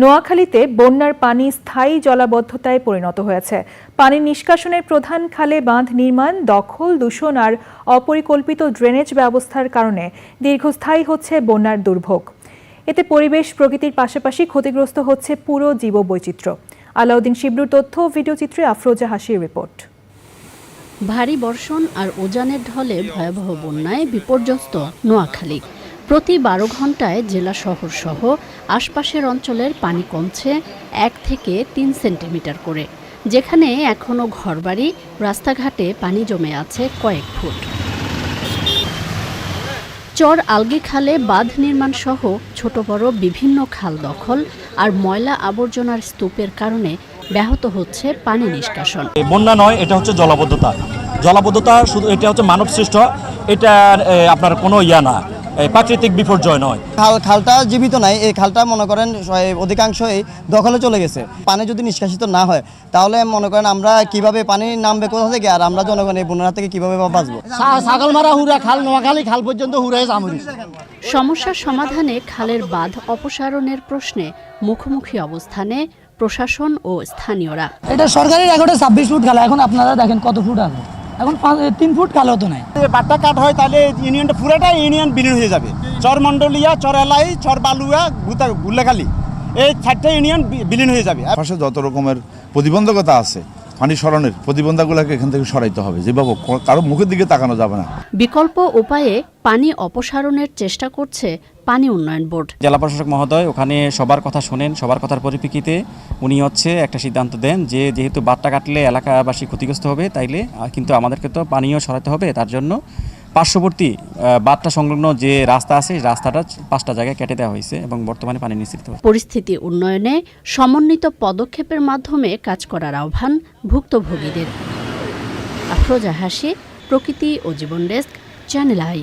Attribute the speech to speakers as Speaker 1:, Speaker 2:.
Speaker 1: নোয়াখালীতে বন্যার পানি স্থায়ী জলাবদ্ধতায় পরিণত হয়েছে। পানি নিষ্কাশনের প্রধান খালে বাঁধ নির্মাণ, দখল, দূষণ আর অপরিকল্পিত ড্রেনেজ ব্যবস্থার কারণে দীর্ঘস্থায়ী হচ্ছে বন্যার দুর্ভোগ। এতে পরিবেশ প্রকৃতির পাশাপাশি ক্ষতিগ্রস্ত হচ্ছে পুরো জীববৈচিত্র্য। আলাউদ্দিন শিবলুর তথ্য ভিডিওচিত্রে আফরোজা হাসির রিপোর্ট।
Speaker 2: ভারী বর্ষণ আর ওজানের ঢলে ভয়াবহ বন্যায় বিপর্যস্ত নোয়াখালী। প্রতি বারো ঘন্টায় জেলা শহর সহ আশপাশের অঞ্চলের পানি কমছে এক থেকে তিন সেন্টিমিটার করে, যেখানে এখনও ঘরবাড়ি, রাস্তাঘাটে পানি জমে আছে কয়েক ফুট। চর আলগি খালে বাঁধ নির্মাণ সহ ছোট বড় বিভিন্ন খাল দখল আর ময়লা আবর্জনার স্তূপের কারণে ব্যাহত হচ্ছে পানি নিষ্কাশন।
Speaker 3: বন্যা নয়, এটা হচ্ছে জলাবদ্ধতা। জলাবদ্ধতা শুধু, এটা হচ্ছে মানব সৃষ্ট এটা আপনার কোনো ইয়া না। প্রাকৃতিক বিপর্যয় নয়।
Speaker 4: খাল খালটা জীবিত নাই এই খালটা মনে করেন অধিকাংশই দখলে চলে গেছে। পানি যদি নিষ্কাশিত না হয় তাহলে মনে করেন আমরা কীভাবে পানি নামবে কোথা থেকে আর আমরা জনগণ এই বন্যা থেকে কীভাবে বাঁচবো?
Speaker 5: ছাগল মারা হুরা খাল নোয়াখালী খাল পর্যন্ত হুরাই জামুরি।
Speaker 2: সমস্যার সমাধানে খালের বাঁধ অপসারণের প্রশ্নে মুখোমুখি অবস্থানে প্রশাসন ও স্থানীয়রা।
Speaker 6: এটা সরকারি রেকর্ডে ছাব্বিশ ফুট খালা এখন আপনারা দেখেন কত ফুট আছে। এখন পাঁচ- তিন ফুট কালো তো নাই।
Speaker 5: বাটা বাট্টা কাট হয় তাহলে ইউনিয়নটা পুরোটা ইউনিয়ন বিলীন হয়ে যাবে। চর মন্ডলিয়া চর এলাই চর বালুয়া গুতা গুল্লাখালি এই চারটা ইউনিয়ন বিলীন হয়ে যাবে।
Speaker 7: পাশে যত রকমের প্রতিবন্ধকতা আছে পানি সরানোর প্রতিবন্ধকগুলোকে এখান থেকে সরাইতে হবে। যেভাবে কারও মুখের দিকে তাকানো যাবে না।
Speaker 2: বিকল্প উপায়ে পানি অপসারণের চেষ্টা করছে পানি উন্নয়ন বোর্ড।
Speaker 3: জেলা প্রশাসক মহোদয় ওখানে সবার কথা শোনেন সবার কথার পরিপ্রেক্ষিতে উনি হচ্ছে একটা সিদ্ধান্ত দেন যে যেহেতু বাটটা কাটলে এলাকাবাসী ক্ষতিগ্রস্ত হবে তাইলে কিন্তু আমাদেরকে তো পানিও সরাতে হবে তার জন্য পার্শ্ববর্তী বার্তা সংলগ্ন যে রাস্তা আছে রাস্তাটা পাঁচটা জায়গায় কেটে দেওয়া হয়েছে এবং বর্তমানে পানি নিশ্চিত
Speaker 2: পরিস্থিতি উন্নয়নে সমন্বিত পদক্ষেপের মাধ্যমে কাজ করার আহ্বান ভুক্তভোগীদের। আফরোজা হাসি, প্রকৃতি ও জীবন ডেস্ক, চ্যানেল আই।